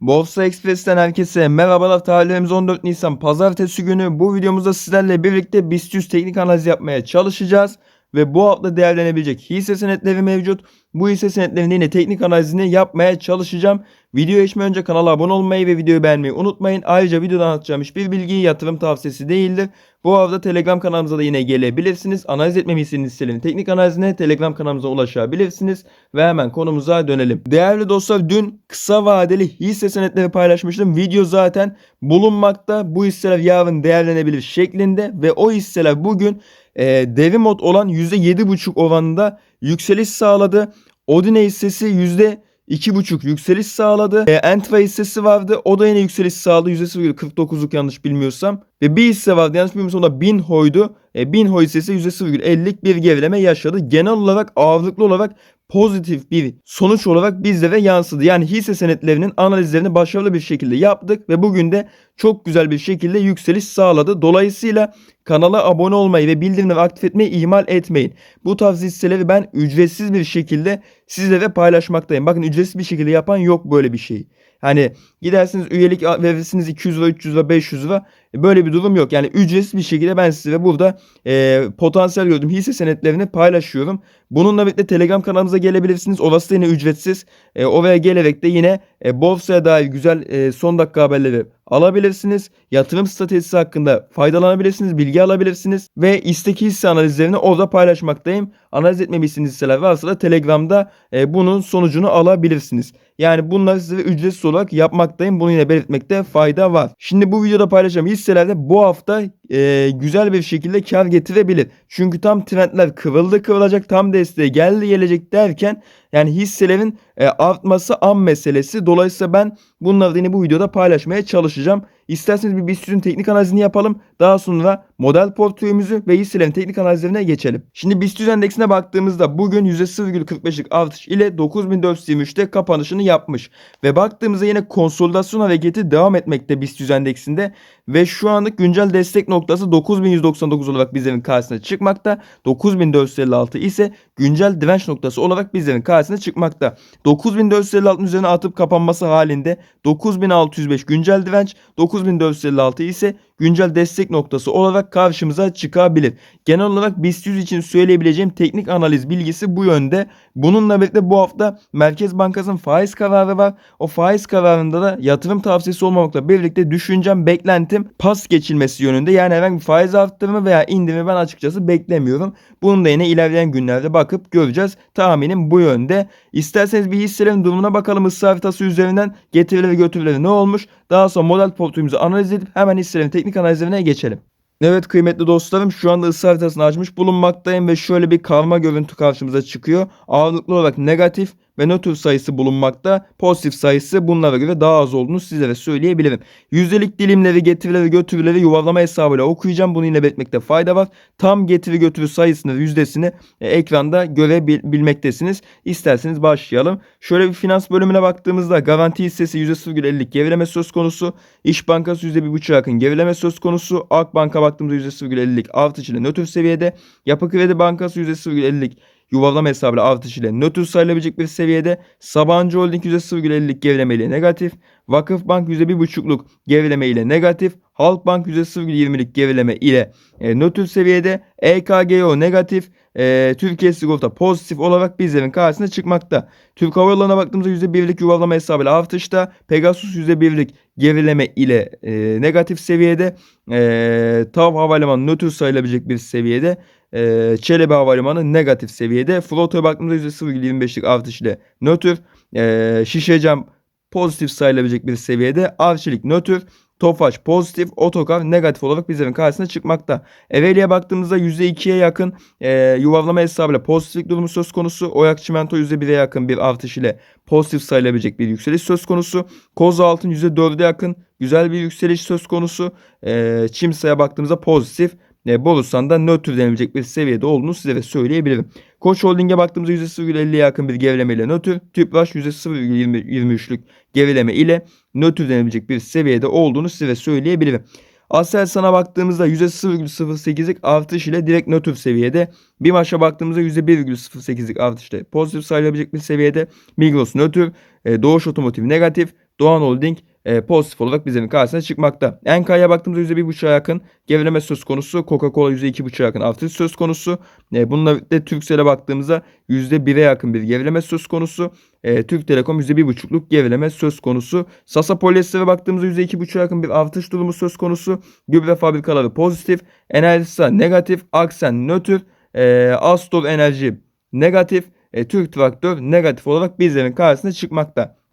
Borsa Express'ten herkese merhabalar. Tarihlerimiz 14 Nisan Pazartesi günü. Bu videomuzda sizlerle birlikte BIST 100 teknik analiz yapmaya çalışacağız. Ve bu hafta değerlenebilecek hisse senetleri mevcut. Bu hisse senetlerinin yine teknik analizini yapmaya çalışacağım. Videoya geçmeden önce kanala abone olmayı ve videoyu beğenmeyi unutmayın. Ayrıca videoda anlatacağım hiçbir bilgi yatırım tavsiyesi değildir. Bu hafta Telegram kanalımıza da yine gelebilirsiniz. Analiz etmemi istediğiniz hisselerin teknik analizine Telegram kanalımıza ulaşabilirsiniz. Ve hemen konumuza dönelim. Değerli dostlar dün kısa vadeli hisse senetleri paylaşmıştım. Video zaten bulunmakta. Bu hisseler yarın değerlenebilir şeklinde. Ve o hisseler bugün e, devrim mod olan %7,5 oranında yükseliş sağladı. Odine hissesi %2,5 yükseliş sağladı. E, Entra hissesi vardı. O da yine yükseliş sağladı. %0,49'luk yanlış bilmiyorsam. Ve bir hisse vardı yanlış bilmiyorsam o da Binho'ydu. E, Binho hissesi %0,50'lik bir gerileme yaşadı. Genel olarak ağırlıklı olarak pozitif bir sonuç olarak bizlere yansıdı. Yani hisse senetlerinin analizlerini başarılı bir şekilde yaptık ve bugün de çok güzel bir şekilde yükseliş sağladı. Dolayısıyla kanala abone olmayı ve bildirimleri aktif etmeyi ihmal etmeyin. Bu tarz hisseleri ben ücretsiz bir şekilde sizlere paylaşmaktayım. Bakın ücretsiz bir şekilde yapan yok böyle bir şey. Hani gidersiniz üyelik verirsiniz 200 lira, 300 lira, 500 lira. Böyle bir durum yok. Yani ücretsiz bir şekilde ben size burada e, potansiyel gördüğüm hisse senetlerini paylaşıyorum. Bununla birlikte Telegram kanalımıza gelebilirsiniz. Orası da yine ücretsiz. E, oraya gelerek de yine e, borsaya dair güzel e, son dakika haberleri alabilirsiniz. Yatırım stratejisi hakkında faydalanabilirsiniz, bilgi alabilirsiniz ve istek hisse analizlerini orada paylaşmaktayım. Analiz etmemi istediğiniz hisseler varsa da Telegram'da e, bunun sonucunu alabilirsiniz. Yani bunları size ücretsiz olarak yapmaktayım. Bunu yine belirtmekte fayda var. Şimdi bu videoda paylaşacağım hisselerde bu hafta e, güzel bir şekilde kar getirebilir. Çünkü tam trendler kıvrıldı kıvrılacak tam desteğe geldi gelecek derken yani hisselerin e, artması an meselesi. Dolayısıyla ben bunları yine bu videoda paylaşmaya çalışacağım. İsterseniz bir BIST teknik analizini yapalım. Daha sonra model portföyümüzü ve hisselerin teknik analizlerine geçelim. Şimdi BIST endeksine baktığımızda bugün %0,45'lik artış ile 9423'te kapanışını yapmış. Ve baktığımızda yine konsolidasyon hareketi devam etmekte BIST endeksinde. Ve şu anlık güncel destek noktası 9199 olarak bizlerin karşısına çıkmakta. 9456 ise güncel direnç noktası olarak bizlerin karşısına çıkmakta. 9456'ın üzerine atıp kapanması halinde 9605 güncel direnç, 9456 ise güncel destek noktası olarak karşımıza çıkabilir. Genel olarak BIST 100 için söyleyebileceğim teknik analiz bilgisi bu yönde. Bununla birlikte bu hafta Merkez Bankası'nın faiz kararı var. O faiz kararında da yatırım tavsiyesi olmamakla birlikte düşüncem, beklentim pas geçilmesi yönünde. Yani herhangi bir faiz arttırımı veya indirimi ben açıkçası beklemiyorum. Bunu da yine ilerleyen günlerde bakıp göreceğiz. Tahminim bu yönde. İsterseniz bir hisselerin durumuna bakalım ısı haritası üzerinden getirileri ve götürüleri ne olmuş. Daha sonra model portföyümüzü analiz edip hemen hisselerin teknik analizlerine geçelim. Evet kıymetli dostlarım şu anda ısı haritasını açmış bulunmaktayım ve şöyle bir karma görüntü karşımıza çıkıyor. Ağırlıklı olarak negatif ve nötr sayısı bulunmakta. Pozitif sayısı bunlara göre daha az olduğunu sizlere söyleyebilirim. Yüzdelik dilimleri, getirileri, götürüleri yuvarlama hesabıyla okuyacağım. Bunu yine belirtmekte fayda var. Tam getiri götürü sayısını, yüzdesini e, ekranda görebilmektesiniz. İsterseniz başlayalım. Şöyle bir finans bölümüne baktığımızda garanti hissesi %0,50'lik gerileme söz konusu. İş Bankası %1,5 yakın gerileme söz konusu. Akbank'a baktığımızda %0,50'lik artış ile nötr seviyede. Yapı Kredi Bankası %0,50'lik yuvarlama hesabıyla artış ile nötr sayılabilecek bir seviyede. Sabancı Holding %0,50'lik gerileme ile negatif. Vakıfbank %1,5'luk gerileme ile negatif. Halkbank %0,20'lik gerileme ile e, nötr seviyede. EKGO negatif. E, Türkiye Sigorta pozitif olarak bizlerin karşısına çıkmakta. Türk Hava Yolları'na baktığımızda %1'lik yuvarlama hesabıyla artışta. Pegasus %1'lik gerileme ile e, negatif seviyede. E, TAV Havalimanı nötr sayılabilecek bir seviyede. E, Çelebi Havalimanı negatif seviyede. Flota'ya baktığımızda %0,25'lik artış ile nötr. E, Şişecam pozitif sayılabilecek bir seviyede. Arçelik nötr. Tofaş pozitif, Otokar negatif olarak bizlerin karşısına çıkmakta. Ereğli'ye baktığımızda %2'ye yakın e, yuvarlama hesabıyla pozitiflik durumu söz konusu. Oyak Çimento %1'e yakın bir artış ile pozitif sayılabilecek bir yükseliş söz konusu. Koza Altın %4'e yakın güzel bir yükseliş söz konusu. E, Çimsa'ya baktığımızda pozitif e, Borusan'da nötr denilecek bir seviyede olduğunu size söyleyebilirim. Koç Holding'e baktığımızda %0,50'ye yakın bir gerileme ile nötr. Tüpraş %0,23'lük gerileme ile nötr denilecek bir seviyede olduğunu size söyleyebilirim. Aselsan'a baktığımızda %0,08'lik artış ile direkt nötr seviyede. BİMAŞ'a baktığımızda %1,08'lik artış ile pozitif sayılabilecek bir seviyede. Migros nötr, e, Doğuş Otomotiv negatif, Doğan Holding e, pozitif olarak bizlerin karşısına çıkmakta. Enka'ya baktığımızda %1.5'a yakın gerileme söz konusu. Coca-Cola %2.5'a yakın artış söz konusu. E, bununla birlikte Turkcell'e baktığımızda %1'e yakın bir gerileme söz konusu. E, Türk Telekom %1.5'luk gerileme söz konusu. Sasa Polyester'e baktığımızda %2.5'a yakın bir artış durumu söz konusu. Gübre fabrikaları pozitif. Enerjisa negatif. Aksen nötr. E, Astor Enerji negatif. E, Türk Traktör negatif olarak bizlerin karşısına çıkmakta.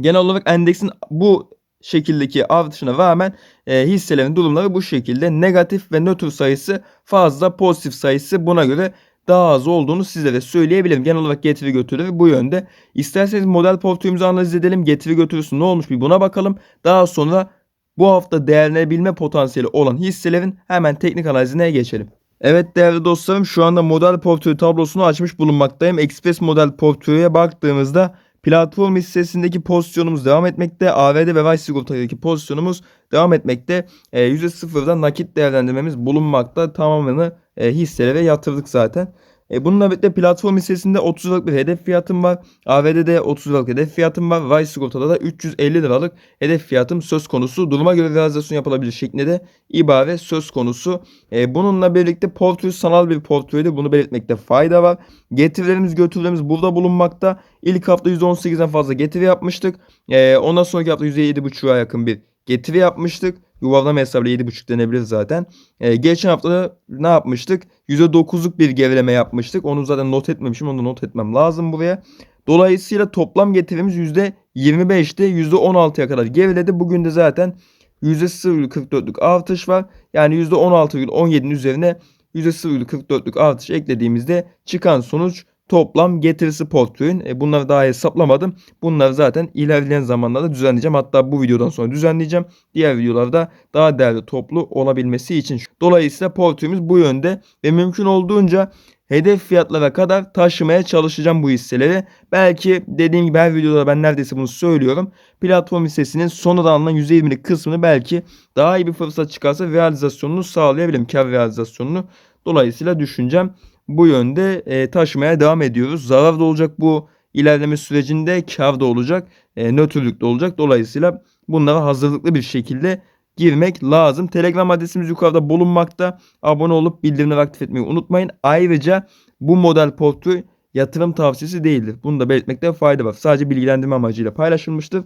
Genel olarak endeksin bu şekildeki artışına rağmen e, hisselerin durumları bu şekilde. Negatif ve nötr sayısı fazla, pozitif sayısı buna göre daha az olduğunu sizlere söyleyebilirim. Genel olarak getiri götürü bu yönde. İsterseniz model portföyümüzü analiz edelim. Getiri götürüsü ne olmuş bir buna bakalım. Daha sonra bu hafta değerlenebilme potansiyeli olan hisselerin hemen teknik analizine geçelim. Evet değerli dostlarım şu anda model portföy tablosunu açmış bulunmaktayım. Express model portföye baktığımızda platform hissesindeki pozisyonumuz devam etmekte. AVD ve Vice Sigorta'daki pozisyonumuz devam etmekte. E, %0'dan nakit değerlendirmemiz bulunmakta. Tamamını e, hisselere yatırdık zaten. E, bununla birlikte platform hissesinde 30 liralık bir hedef fiyatım var. AVD'de 30 liralık hedef fiyatım var. Vice Sigorta'da da 350 liralık hedef fiyatım söz konusu. Duruma göre realizasyon yapılabilir şeklinde de ibare söz konusu. E, bununla birlikte portföy sanal bir portföydü. Bunu belirtmekte fayda var. Getirilerimiz götürülerimiz burada bulunmakta. İlk hafta %18'den fazla getiri yapmıştık. E, ondan sonraki hafta %7,5'a yakın bir getiri yapmıştık. Yuvarlama hesabıyla 7.5 denebilir zaten. E, geçen hafta da ne yapmıştık? %9'luk bir gerileme yapmıştık. Onu zaten not etmemişim. Onu da not etmem lazım buraya. Dolayısıyla toplam getirimiz %25'te %16'ya kadar geriledi. Bugün de zaten %0,44'lük artış var. Yani %16,17'nin üzerine %0,44'lük artış eklediğimizde çıkan sonuç toplam getirisi portföyün. E, bunları daha hesaplamadım. Bunları zaten ilerleyen zamanlarda düzenleyeceğim. Hatta bu videodan sonra düzenleyeceğim. Diğer videolarda daha değerli toplu olabilmesi için. Dolayısıyla portföyümüz bu yönde ve mümkün olduğunca hedef fiyatlara kadar taşımaya çalışacağım bu hisseleri. Belki dediğim gibi her videoda ben neredeyse bunu söylüyorum. Platform hissesinin sonradan alınan %20'lik kısmını belki daha iyi bir fırsat çıkarsa realizasyonunu sağlayabilirim. Kar realizasyonunu. Dolayısıyla düşüncem bu yönde e, taşımaya devam ediyoruz. Zarar da olacak bu ilerleme sürecinde kar da olacak, e, nötrlük de olacak. Dolayısıyla bunlara hazırlıklı bir şekilde girmek lazım. Telegram adresimiz yukarıda bulunmakta. Abone olup bildirimleri aktif etmeyi unutmayın. Ayrıca bu model portföy yatırım tavsiyesi değildir. Bunu da belirtmekte fayda var. Sadece bilgilendirme amacıyla paylaşılmıştır.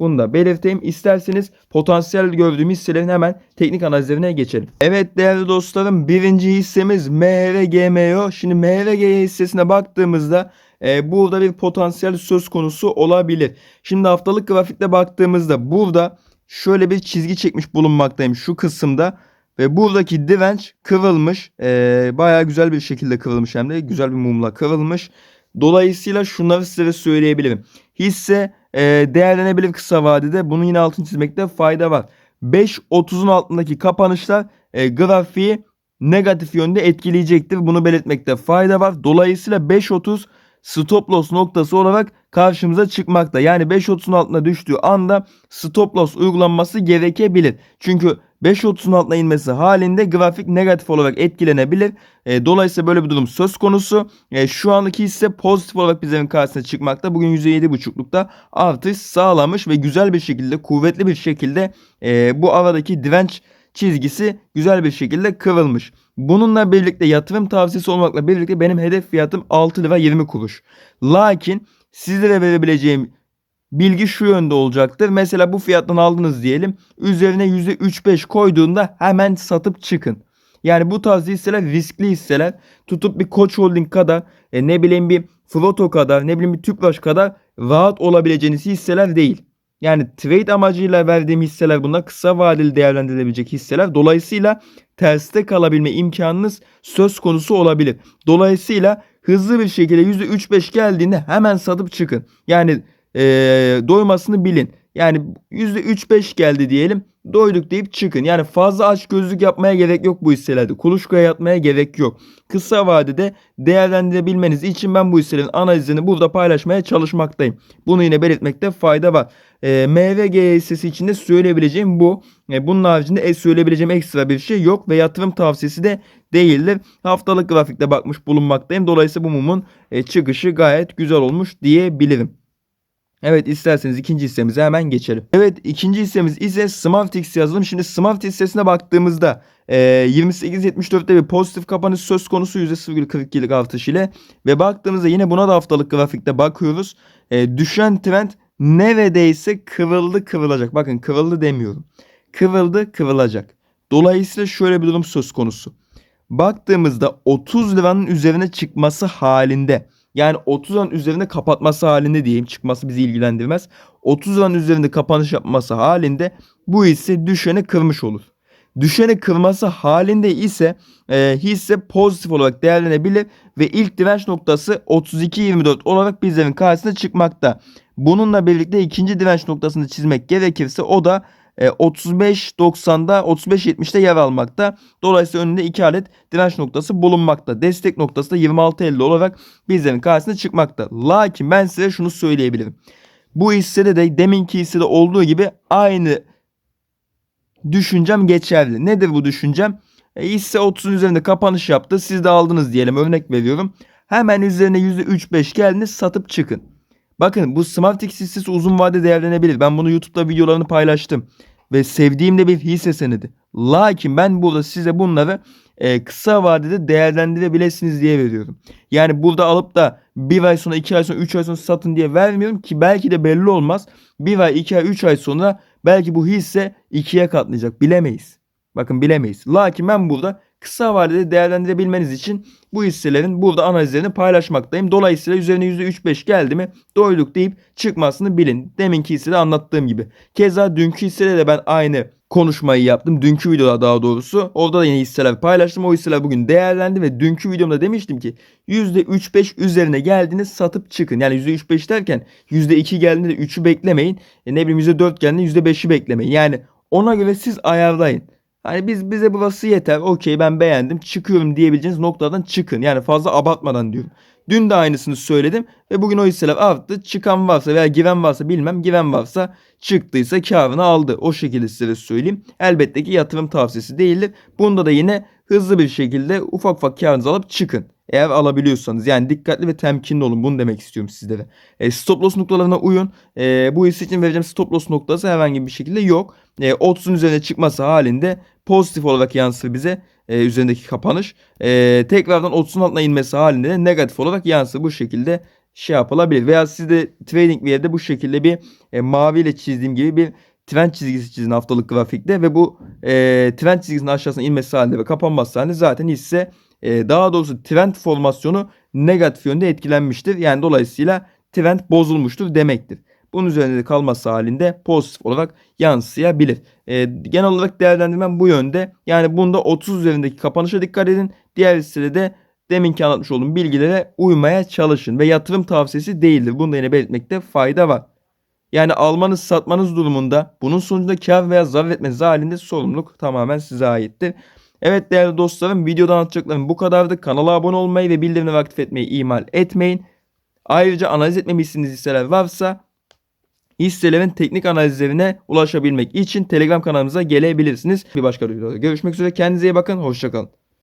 Bunu da belirteyim. İsterseniz potansiyel gördüğüm hisselerin hemen teknik analizlerine geçelim. Evet değerli dostlarım birinci hissemiz MHRGMO. Şimdi MHRG hissesine baktığımızda e, burada bir potansiyel söz konusu olabilir. Şimdi haftalık grafikte baktığımızda burada şöyle bir çizgi çekmiş bulunmaktayım şu kısımda. Ve buradaki direnç kıvrılmış. E, bayağı güzel bir şekilde kıvrılmış hem de güzel bir mumla kıvrılmış. Dolayısıyla şunları size söyleyebilirim. Hisse e, değerlenebilir kısa vadede. Bunun yine altını çizmekte fayda var. 5.30'un altındaki kapanışlar e, grafiği negatif yönde etkileyecektir. Bunu belirtmekte fayda var. Dolayısıyla 5.30 stop loss noktası olarak karşımıza çıkmakta. Yani 5.30'un altına düştüğü anda stop loss uygulanması gerekebilir. Çünkü 5.30'un altına inmesi halinde grafik negatif olarak etkilenebilir. E, dolayısıyla böyle bir durum söz konusu. E, şu andaki hisse pozitif olarak bizlerin karşısına çıkmakta. Bugün %7.5'lukta artış sağlamış ve güzel bir şekilde, kuvvetli bir şekilde e, bu aradaki direnç çizgisi güzel bir şekilde kıvrılmış. Bununla birlikte yatırım tavsiyesi olmakla birlikte benim hedef fiyatım 6 lira 20 kuruş. Lakin sizlere verebileceğim bilgi şu yönde olacaktır. Mesela bu fiyattan aldınız diyelim. Üzerine %3-5 koyduğunda hemen satıp çıkın. Yani bu tarz hisseler riskli hisseler. Tutup bir Koç Holding kadar e, ne bileyim bir Floto kadar ne bileyim bir Tüpraş kadar rahat olabileceğiniz hisseler değil. Yani trade amacıyla verdiğim hisseler bunlar kısa vadeli değerlendirilebilecek hisseler. Dolayısıyla terste kalabilme imkanınız söz konusu olabilir. Dolayısıyla hızlı bir şekilde %3-5 geldiğinde hemen satıp çıkın. Yani e, doymasını bilin. Yani %3-5 geldi diyelim. Doyduk deyip çıkın. Yani fazla aç gözlük yapmaya gerek yok bu hisselerde. Kuluçkaya yatmaya gerek yok. Kısa vadede değerlendirebilmeniz için ben bu hisselerin analizini burada paylaşmaya çalışmaktayım. Bunu yine belirtmekte fayda var. E, MVG hissesi için de söyleyebileceğim bu. E, bunun haricinde e, söyleyebileceğim ekstra bir şey yok ve yatırım tavsiyesi de değildir. Haftalık grafikte bakmış bulunmaktayım. Dolayısıyla bu mumun e, çıkışı gayet güzel olmuş diyebilirim. Evet isterseniz ikinci hissemize hemen geçelim. Evet ikinci hissemiz ise Smartix yazılım. Şimdi Smart hissesine baktığımızda e, 28.74'te bir pozitif kapanış söz konusu %0,42'lik artış ile ve baktığımızda yine buna da haftalık grafikte bakıyoruz. E, düşen trend neredeyse kıvrıldı kıvrılacak. Bakın kıvrıldı demiyorum. Kıvrıldı kıvrılacak. Dolayısıyla şöyle bir durum söz konusu. Baktığımızda 30 liranın üzerine çıkması halinde yani 30 liranın üzerinde kapatması halinde diyeyim çıkması bizi ilgilendirmez. 30 liranın üzerinde kapanış yapması halinde bu hisse düşeni kırmış olur. Düşeni kırması halinde ise e, hisse pozitif olarak değerlenebilir ve ilk direnç noktası 32.24 olarak bizlerin karşısına çıkmakta. Bununla birlikte ikinci direnç noktasını çizmek gerekirse o da e, 35.90'da 35.70'te yer almakta. Dolayısıyla önünde iki adet direnç noktası bulunmakta. Destek noktası da 26.50 olarak bizlerin karşısına çıkmakta. Lakin ben size şunu söyleyebilirim. Bu hissede de deminki hissede olduğu gibi aynı düşüncem geçerli. Nedir bu düşüncem? E, hisse 30'un üzerinde kapanış yaptı. Siz de aldınız diyelim örnek veriyorum. Hemen üzerine %3-5 geldiniz satıp çıkın. Bakın bu Smartix hissesi uzun vade değerlenebilir. Ben bunu YouTube'da videolarını paylaştım. Ve sevdiğim de bir hisse senedi. Lakin ben burada size bunları e, kısa vadede değerlendirebilirsiniz diye veriyorum. Yani burada alıp da bir ay sonra, iki ay sonra, üç ay sonra satın diye vermiyorum ki belki de belli olmaz. Bir ay, iki ay, üç ay sonra belki bu hisse ikiye katlayacak. Bilemeyiz. Bakın bilemeyiz. Lakin ben burada kısa vadede değerlendirebilmeniz için bu hisselerin burada analizlerini paylaşmaktayım. Dolayısıyla üzerine %3-5 geldi mi doyduk deyip çıkmasını bilin. Deminki hissede anlattığım gibi. Keza dünkü hissede de ben aynı konuşmayı yaptım. Dünkü videoda daha doğrusu. Orada da yine hisseler paylaştım. O hisseler bugün değerlendi ve dünkü videomda demiştim ki %3-5 üzerine geldiniz satıp çıkın. Yani %3-5 derken %2 geldiğinde de 3'ü beklemeyin. E ne bileyim %4 geldiğinde %5'i beklemeyin. Yani ona göre siz ayarlayın. Hani biz bize burası yeter. Okey ben beğendim. Çıkıyorum diyebileceğiniz noktadan çıkın. Yani fazla abartmadan diyorum. Dün de aynısını söyledim ve bugün o hisseler arttı. Çıkan varsa veya giren varsa bilmem giren varsa çıktıysa karını aldı. O şekilde size söyleyeyim. Elbette ki yatırım tavsiyesi değildir. Bunda da yine hızlı bir şekilde ufak ufak karınızı alıp çıkın. Eğer alabiliyorsanız yani dikkatli ve temkinli olun bunu demek istiyorum sizlere. E, stop loss noktalarına uyun. E, bu hisse için vereceğim stop loss noktası herhangi bir şekilde yok. E, 30'un üzerine çıkması halinde pozitif olarak yansır bize e, üzerindeki kapanış. E, tekrardan 30'un altına inmesi halinde de negatif olarak yansır. Bu şekilde şey yapılabilir. Veya siz de trading bir yerde bu şekilde bir e, maviyle çizdiğim gibi bir trend çizgisi çizin haftalık grafikte ve bu e, trend çizgisinin aşağısına inmesi halinde ve kapanması halinde zaten hisse e, daha doğrusu trend formasyonu negatif yönde etkilenmiştir. Yani dolayısıyla trend bozulmuştur demektir. Bunun üzerinde de kalması halinde pozitif olarak yansıyabilir. E, genel olarak değerlendirmem bu yönde. Yani bunda 30 üzerindeki kapanışa dikkat edin. Diğer hissede de deminki anlatmış olduğum bilgilere uymaya çalışın. Ve yatırım tavsiyesi değildir. Bunu da yine belirtmekte fayda var. Yani almanız satmanız durumunda bunun sonucunda kar veya zarar etmeniz halinde sorumluluk tamamen size aittir. Evet değerli dostlarım videoda anlatacaklarım bu kadardı. Kanala abone olmayı ve bildirimleri aktif etmeyi ihmal etmeyin. Ayrıca analiz etmemi istediğiniz hisseler varsa hisselerin teknik analizlerine ulaşabilmek için Telegram kanalımıza gelebilirsiniz. Bir başka videoda görüşmek üzere. Kendinize iyi bakın. Hoşçakalın.